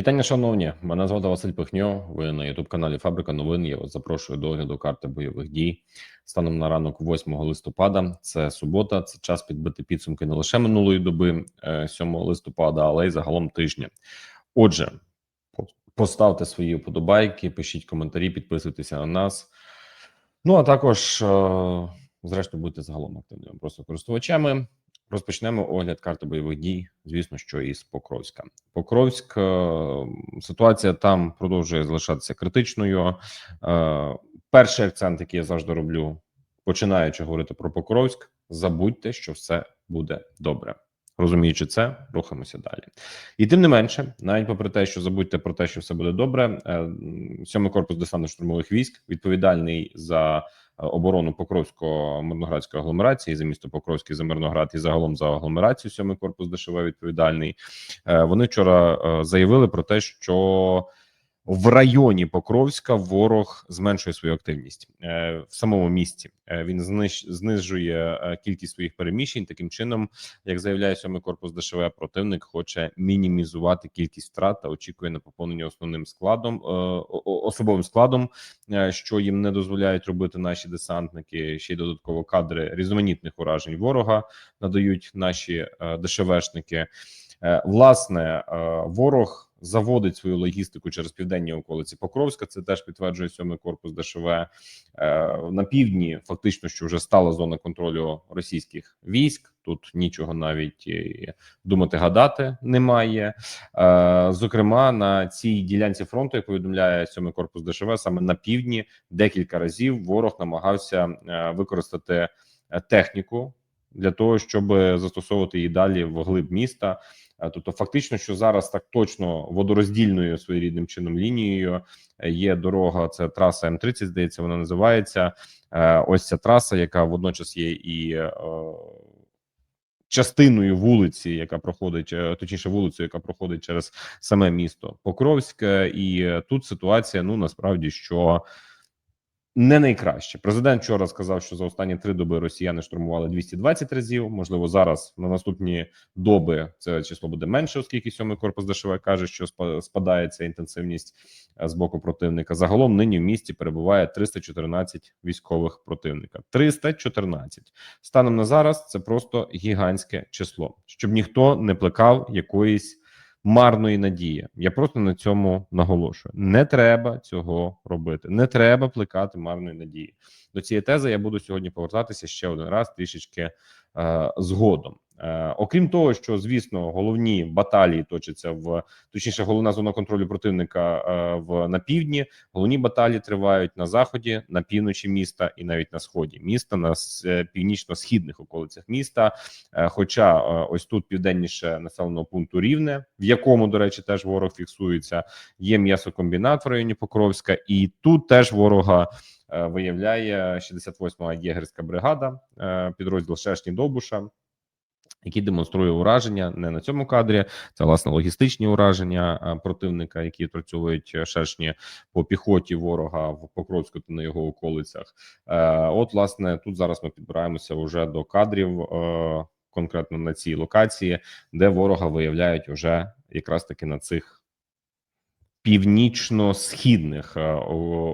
Вітання, шановні. Мене звати Василь Пихньо. Ви на Ютуб каналі Фабрика новин. Я вас запрошую до огляду карти бойових дій. Станом на ранок 8 листопада. Це субота. Це час підбити підсумки не лише минулої доби, е, 7 листопада, але й загалом тижня. Отже, поставте свої вподобайки, пишіть коментарі, підписуйтеся на нас. Ну а також, е, зрештою, будьте загалом активними просто користувачами. Розпочнемо огляд карти бойових дій. Звісно, що із Покровська. Покровськ е, ситуація там продовжує залишатися критичною. Е, Перший акцент, який я завжди роблю, починаючи говорити про Покровськ, забудьте, що все буде добре. Розуміючи це, рухаємося далі. І тим не менше, навіть попри те, що забудьте про те, що все буде добре, е, сьомий корпус десантно-штурмових військ відповідальний за оборону покровсько мирноградської агломерації за місто Покровський за Мирноград і загалом за агломерацію сьомий корпус ДШВ відповідальний. Е, Вони вчора е, заявили про те, що в районі Покровська ворог зменшує свою активність Е, в самому місті. Е, Він знижує е, кількість своїх переміщень. Таким чином, як заявляє сьомий корпус ДШВ, противник хоче мінімізувати кількість втрат та очікує на поповнення основним складом особовим складом, що їм не дозволяють робити наші десантники. Ще й додатково кадри різноманітних уражень ворога надають наші ДШВшники. Власне, ворог заводить свою логістику через південні околиці Покровська. Це теж підтверджує сьомий корпус ДШВ Е, на півдні. Фактично, що вже стала зона контролю російських військ. Тут нічого навіть думати, гадати немає. Е, Зокрема, на цій ділянці фронту, як повідомляє сьомий корпус ДШВ, саме на півдні декілька разів ворог намагався е, використати е, техніку для того, щоб застосовувати її далі в глиб міста. Е, Тобто, фактично, що зараз так точно водороздільною своєрідним чином лінією е, є дорога. Це траса М30, здається, вона називається. Е, Ось ця траса, яка водночас є і частиною вулиці, яка проходить, точніше, вулицею, яка проходить через саме місто Покровське, і тут ситуація ну насправді що. Не найкраще. Президент вчора сказав, що за останні три доби росіяни штурмували 220 разів. Можливо, зараз на наступні доби це число буде менше, оскільки сьомий корпус ДШВ каже, що спа- спадає ця інтенсивність е, з боку противника. Загалом нині в місті перебуває 314 військових противника. 314. станом на зараз. Це просто гігантське число, щоб ніхто не плекав якоїсь марної надії. Я просто на цьому наголошую. Не треба цього робити. Не треба плекати марної надії. До цієї тези я буду сьогодні повертатися ще один раз трішечки е, згодом. Е, окрім того, що звісно головні баталії точаться в точніше, головна зона контролю противника е, в на півдні. Головні баталії тривають на заході, на півночі міста і навіть на сході міста, на е, північно-східних околицях міста. Хоча ось тут південніше населеного пункту Рівне, в якому, до речі, теж ворог фіксується. Є м'ясокомбінат в районі Покровська, і тут теж ворога виявляє 68-ма єгерська бригада, підрозділ Шершні Довбуша. Який демонструє ураження не на цьому кадрі, це власне логістичні ураження противника, які працюють е, шершні по піхоті ворога в Покровську та на його околицях. Е, От, власне, тут зараз ми підбираємося вже до кадрів, е, конкретно на цій локації, де ворога виявляють уже якраз таки на цих північно-східних е,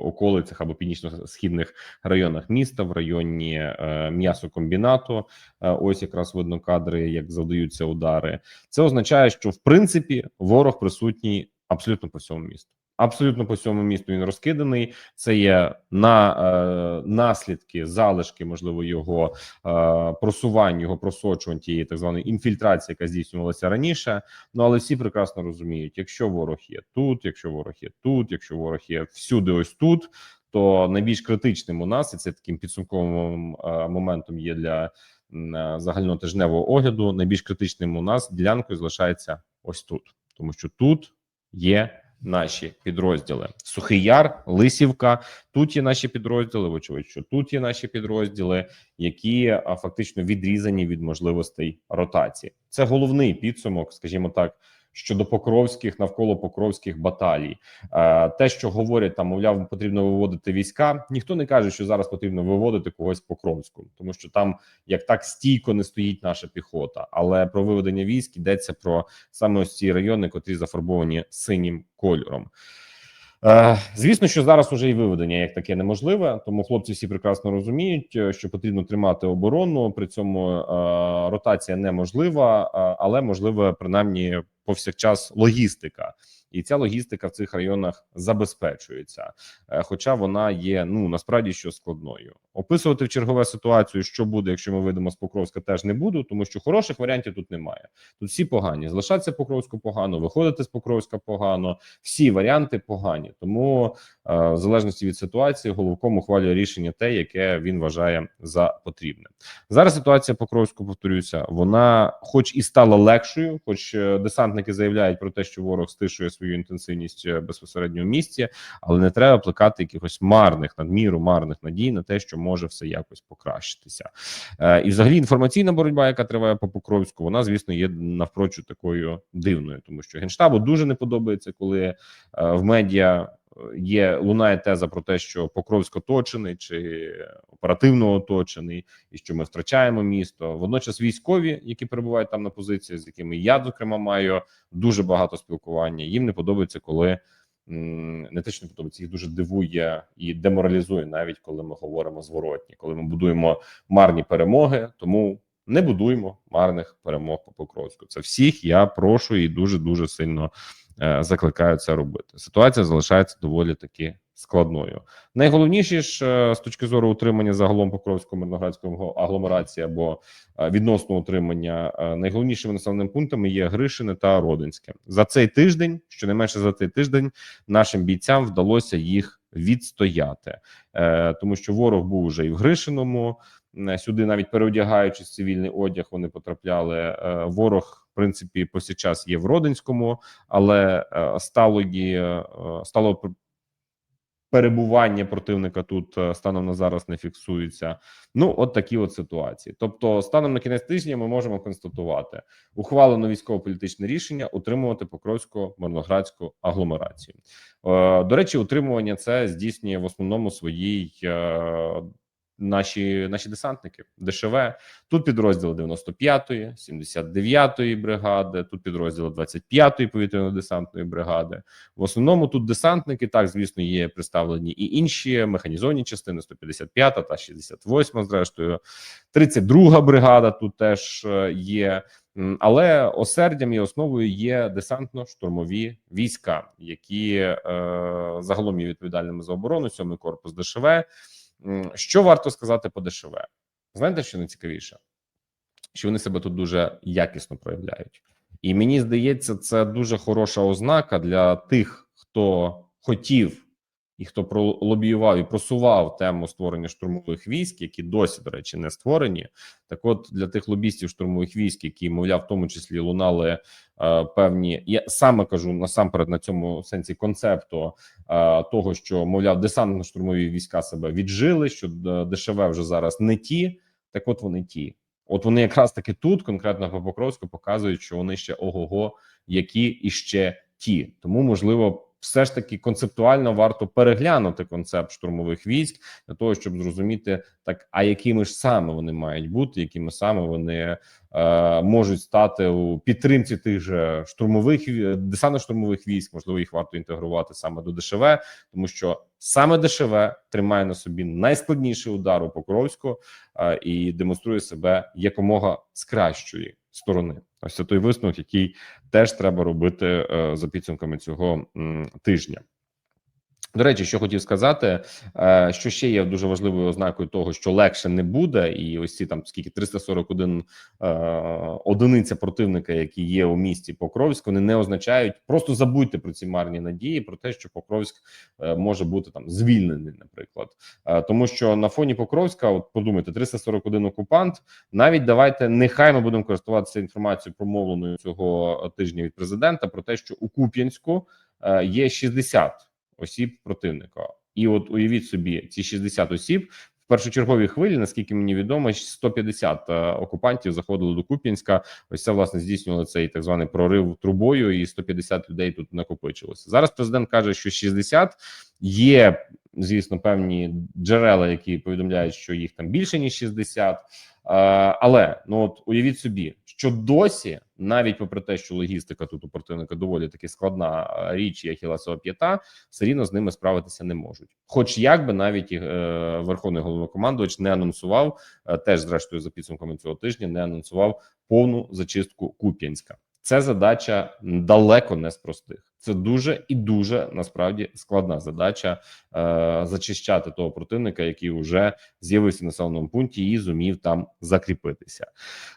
околицях або північно-східних районах міста, в районі е, м'ясокомбінату. Е, Ось якраз видно кадри, як завдаються удари. Це означає, що в принципі ворог присутній абсолютно по всьому місту. Абсолютно по всьому місту він розкиданий. Це є на е, наслідки, залишки, можливо, його е, просувань, його просочувань тієї так званої інфільтрації, яка здійснювалася раніше. Ну але всі прекрасно розуміють, якщо ворог є тут, якщо ворог є тут, якщо ворог є всюди, ось тут. То найбільш критичним у нас і це таким підсумковим е, моментом є для е, загальнотижневого огляду. Найбільш критичним у нас ділянкою залишається ось тут, тому що тут є наші підрозділи. Сухий Яр, Лисівка. Тут є наші підрозділи. Вочевидь, що тут є наші підрозділи, які фактично відрізані від можливостей ротації. Це головний підсумок, скажімо так, щодо покровських навколо покровських баталій. Е, те, що говорять там, мовляв, потрібно виводити війська. Ніхто не каже, що зараз потрібно виводити когось Покровську, тому що там як так стійко не стоїть наша піхота. Але про виведення військ йдеться про саме ось ці райони, котрі зафарбовані синім кольором. Е, Звісно, що зараз уже і виведення як таке неможливе, тому хлопці всі прекрасно розуміють, е, що потрібно тримати оборону. При цьому е, ротація неможлива, але можлива принаймні повсякчас логістика, і ця логістика в цих районах забезпечується, е, хоча вона є ну насправді що складною. Описувати в чергове ситуацію, що буде, якщо ми вийдемо з Покровська, теж не буду, тому що хороших варіантів тут немає. Тут всі погані. Залишатися Покровську погано, виходити з Покровська погано. Всі варіанти погані. Тому е, в залежності від ситуації головком ухвалює рішення те, яке він вважає за потрібне. Зараз ситуація Покровську, повторюся, вона, хоч і стала легшою, хоч е, десантники заявляють про те, що ворог стишує свою інтенсивність е, безпосередньо в місті, але не треба плекати якихось марних надміру, марних надій на те, що може все якось покращитися. Е, і, взагалі, інформаційна боротьба, яка триває по Покровську, вона звісно є навпрочу такою дивною, тому що генштабу дуже не подобається, коли е, в медіа є лунає теза про те, що Покровськ оточений чи оперативно оточений, і що ми втрачаємо місто. Водночас військові, які перебувають там на позиції, з якими я зокрема маю дуже багато спілкування. Їм не подобається, коли не те, що не подобається, їх дуже дивує і деморалізує, навіть коли ми говоримо зворотні, коли ми будуємо марні перемоги, тому. Не будуємо марних перемог по Покровську. Це всіх я прошу і дуже дуже сильно е, закликаю це робити. Ситуація залишається доволі таки складною. Найголовніше ж е, з точки зору утримання загалом Покровського мирноградського агломерації або е, відносно утримання, найголовнішими населеними пунктами є Гришине та Родинське. За цей тиждень, щонайменше за цей тиждень, нашим бійцям вдалося їх відстояти, тому що ворог був вже і в Гришиному. Сюди навіть переодягаючись цивільний одяг, вони потрапляли. Ворог, принципі, повсякчас є в Родинському, але е, сталої е, стало перебування противника тут е, станом на зараз не фіксується. Ну, от такі от ситуації. Тобто, станом на кінець тижня ми можемо констатувати ухвалено військово-політичне рішення утримувати Покровську мирноградську агломерацію. До речі, утримування це здійснює в основному своїй. Наші наші десантники ДШВ тут підрозділи 95-ї, 79-ї бригади, тут підрозділи 25-ї повітряно-десантної бригади. В основному тут десантники, так звісно, є представлені і інші механізовані частини 155 та 68 зрештою, 32 бригада тут теж е, є. Але осердям і основою є десантно-штурмові війська, які е, загалом є відповідальними за оборону, сьомий корпус ДШВ. Що варто сказати по ДШВ? Знаєте, що найцікавіше? Що вони себе тут дуже якісно проявляють, і мені здається, це дуже хороша ознака для тих, хто хотів і хто пролобіював і просував тему створення штурмових військ, які досі, до речі, не створені. Так, от для тих лобістів штурмових військ, які мовляв, в тому числі лунали е, певні, я саме кажу насамперед на цьому сенсі концепту е, того, що мовляв, десантно-штурмові війська себе віджили, що е, ДШВ вже зараз не ті. Так, от вони ті. От вони якраз таки тут, конкретно по Покровську, показують, що вони ще ого-го, які іще ті. Тому можливо. Все ж таки концептуально варто переглянути концепт штурмових військ для того, щоб зрозуміти так, а якими ж саме вони мають бути, якими саме вони е, можуть стати у підтримці тих же штурмових десантно-штурмових військ. Можливо, їх варто інтегрувати саме до ДШВ, тому що саме ДШВ тримає на собі найскладніший удар у Покровську е, і демонструє себе якомога з кращої сторони. Ось це той висновок, який теж треба робити е, за підсумками цього тижня. До речі, що хотів сказати, е, що ще є дуже важливою ознакою того, що легше не буде, і ось ці там скільки 341 е, одиниця противника, які є у місті Покровськ, вони не означають просто забудьте про ці марні надії, про те, що Покровськ е, може бути там звільнений, наприклад, тому що на фоні Покровська, от подумайте, 341 окупант. Навіть давайте нехай ми будемо користуватися інформацією, промовленою цього тижня від президента, про те, що у Куп'янську є 60 осіб противника. І от уявіть собі, ці 60 осіб в першочерговій хвилі, наскільки мені відомо, 150 е, окупантів заходили до Куп'янська. Ось це власне здійснювали цей так званий прорив трубою, і 150 людей тут накопичилося. Зараз президент каже, що 60 є. Звісно, певні джерела, які повідомляють, що їх там більше ніж 60. Е, але ну от уявіть собі, що досі, навіть попри те, що логістика тут у противника доволі таки складна річ, річ, і ласова п'ята, все рівно з ними справитися не можуть. Хоч як би навіть е, верховний головнокомандувач не анонсував, е, теж зрештою за підсумками цього тижня, не анонсував повну зачистку Куп'янська. Це задача далеко не з простих. Це дуже і дуже насправді складна задача е, зачищати того противника, який вже з'явився в населеному пункті і зумів там закріпитися.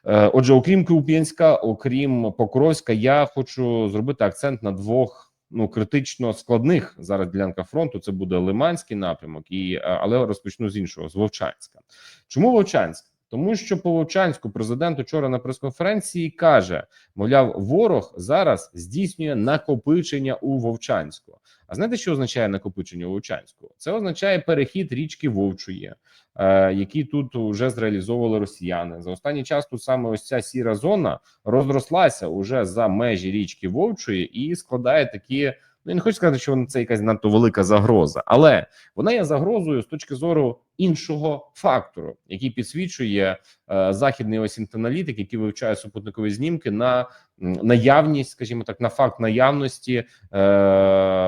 Е, отже, окрім Куп'янська, окрім Покровська, я хочу зробити акцент на двох. Ну, критично складних зараз ділянка фронту це буде Лиманський напрямок, і е, але розпочну з іншого з Вовчанська. Чому Вовчанськ? Тому що по Вовчанську президент учора на прес-конференції каже: мовляв, ворог зараз здійснює накопичення у Вовчанську. А знаєте, що означає накопичення у Вовчанську? Це означає перехід річки Вовчує, е, які тут вже зреалізовували росіяни. За останній час тут саме ось ця сіра зона розрослася уже за межі річки Вовчує і складає такі. Ну, я не хочу сказати, що це якась надто велика загроза, але вона є загрозою з точки зору іншого фактору, який підсвічує е, західний осінтаналітик, який вивчає супутникові знімки на наявність, скажімо так, на факт наявності е,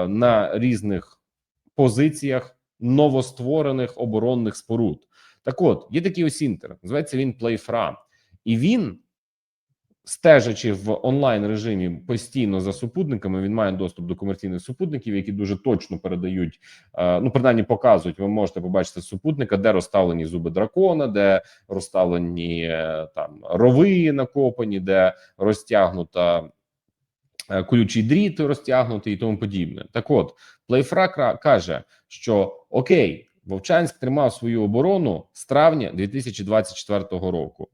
на різних позиціях новостворених оборонних споруд. Так, от є такий осінтер, називається він Playfra, і він стежачи в онлайн режимі постійно за супутниками, він має доступ до комерційних супутників, які дуже точно передають, е, ну принаймні показують. Ви можете побачити супутника, де розставлені зуби дракона, де розставлені е, там рови накопані, де розтягнута. Е, колючий дріт розтягнутий і тому подібне. Так, от Плейфра каже, що окей, Вовчанськ тримав свою оборону з травня 2024 року.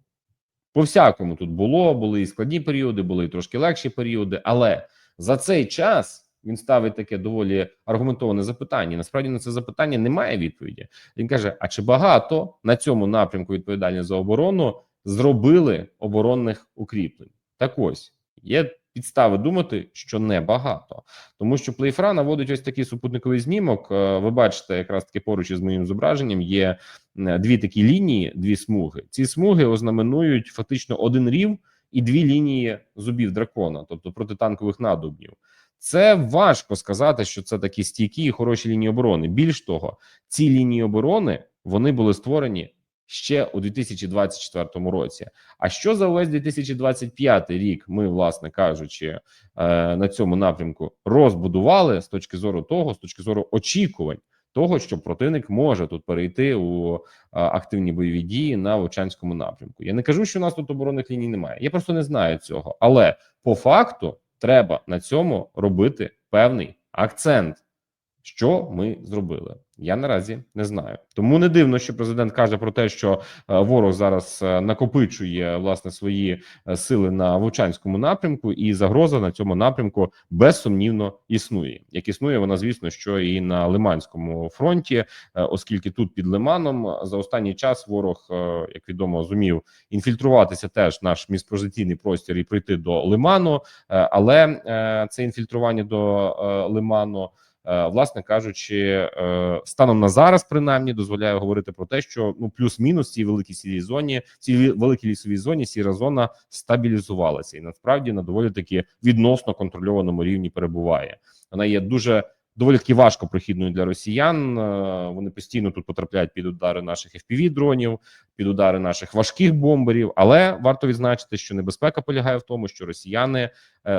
По всякому тут було, були і складні періоди, були і трошки легші періоди. Але за цей час він ставить таке доволі аргументоване запитання. насправді на це запитання немає відповіді. Він каже: а чи багато на цьому напрямку відповідальні за оборону зробили оборонних укріплень? Так ось є підстави думати, що небагато, тому що Плейфра наводить ось такий супутниковий знімок. Е, ви бачите, якраз таки поруч із моїм зображенням є е, дві такі лінії, дві смуги. Ці смуги ознаменують фактично один рів і дві лінії зубів дракона, тобто протитанкових надубнів. Це важко сказати, що це такі стійкі і хороші лінії оборони. Більш того, ці лінії оборони вони були створені ще у 2024 році. А що за увесь 2025 рік ми, власне кажучи, е, на цьому напрямку розбудували з точки зору того, з точки зору очікувань того, що противник може тут перейти у е, активні бойові дії на Вовчанському напрямку. Я не кажу, що у нас тут оборонних ліній немає. Я просто не знаю цього, але по факту треба на цьому робити певний акцент. Що ми зробили? Я наразі не знаю. Тому не дивно, що президент каже про те, що е, ворог зараз е, накопичує власне свої е, сили на Вовчанському напрямку, і загроза на цьому напрямку безсумнівно існує. Як існує вона, звісно, що і на Лиманському фронті, оскільки тут під Лиманом за останній час ворог, як відомо, зумів інфільтруватися теж наш міжпозиційний простір і прийти до Лиману, але це інфільтрування до Лиману. Е, власне кажучи, е, станом на зараз, принаймні, дозволяє говорити про те, що ну плюс-мінус цій великій сірій зоні, цій великій лісовій зоні сіра зона стабілізувалася і насправді на доволі таки відносно контрольованому рівні перебуває. Вона є дуже доволі таки важко прохідною для росіян. Е, вони постійно тут потрапляють під удари наших fpv дронів, під удари наших важких бомберів. Але варто відзначити, що небезпека полягає в тому, що росіяни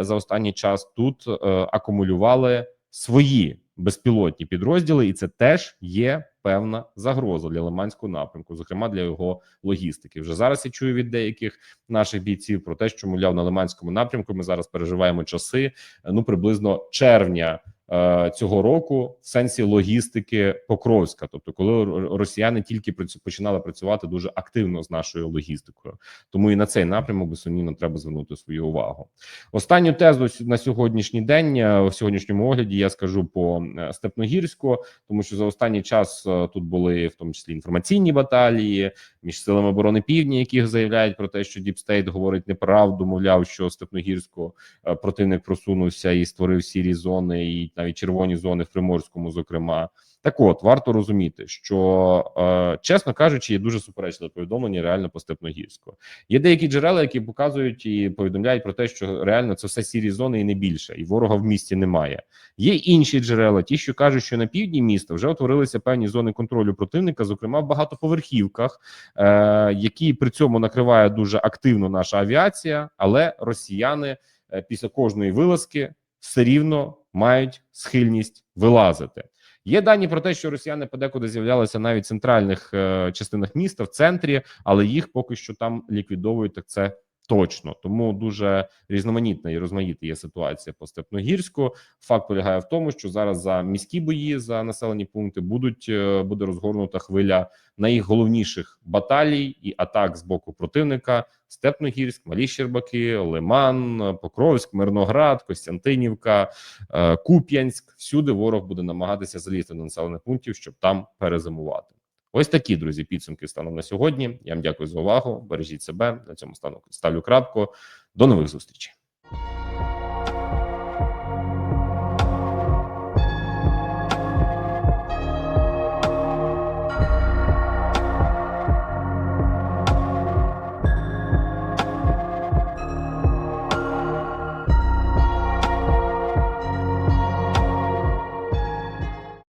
за останній час тут акумулювали свої безпілотні підрозділи, і це теж є певна загроза для Лиманського напрямку, зокрема для його логістики. Вже зараз я чую від деяких наших бійців про те, що мовляв на Лиманському напрямку ми зараз переживаємо часи ну приблизно червня. Е, цього року в сенсі логістики Покровська, тобто, коли росіяни тільки починали працювати дуже активно з нашою логістикою, тому і на цей напрямок безсумнівно треба звернути свою увагу. Останню тезу на сьогоднішній день е, в сьогоднішньому огляді я скажу по е, Степногірську, тому що за останній час тут були в тому числі інформаційні баталії між силами оборони півдня, які заявляють про те, що Діпстейт говорить неправду, мовляв, що Степногірську противник просунувся і створив сірі зони, і навіть червоні зони в Приморському, зокрема. Так от варто розуміти, що е, чесно кажучи, є дуже суперечливе повідомлення реально по Степногірську. Є деякі джерела, які показують і повідомляють про те, що реально це все сірі зони і не більше, і ворога в місті немає. Є інші джерела, ті, що кажуть, що на півдні міста вже утворилися певні зони контролю противника, зокрема в багатоповерхівках, е, які при цьому накриває дуже активно наша авіація, але росіяни е, після кожної вилазки все рівно мають схильність вилазити. Є дані про те, що росіяни подекуди з'являлися навіть в центральних е, частинах міста, в центрі, але їх поки що там ліквідовують. Так це точно. Тому дуже різноманітна і розмаїта є ситуація по Степногірську. Факт полягає в тому, що зараз за міські бої за населені пункти будуть е, буде розгорнута хвиля найголовніших баталій і атак з боку противника: Степногірськ, Малі Щербаки, Лиман, Покровськ, Мирноград, Костянтинівка, е, Куп'янськ. Всюди ворог буде намагатися залізти до населених пунктів, щоб там перезимувати. Ось такі друзі підсумки станом на сьогодні. Я вам дякую за увагу. Бережіть себе на цьому стану ставлю крапку. До нових зустрічей.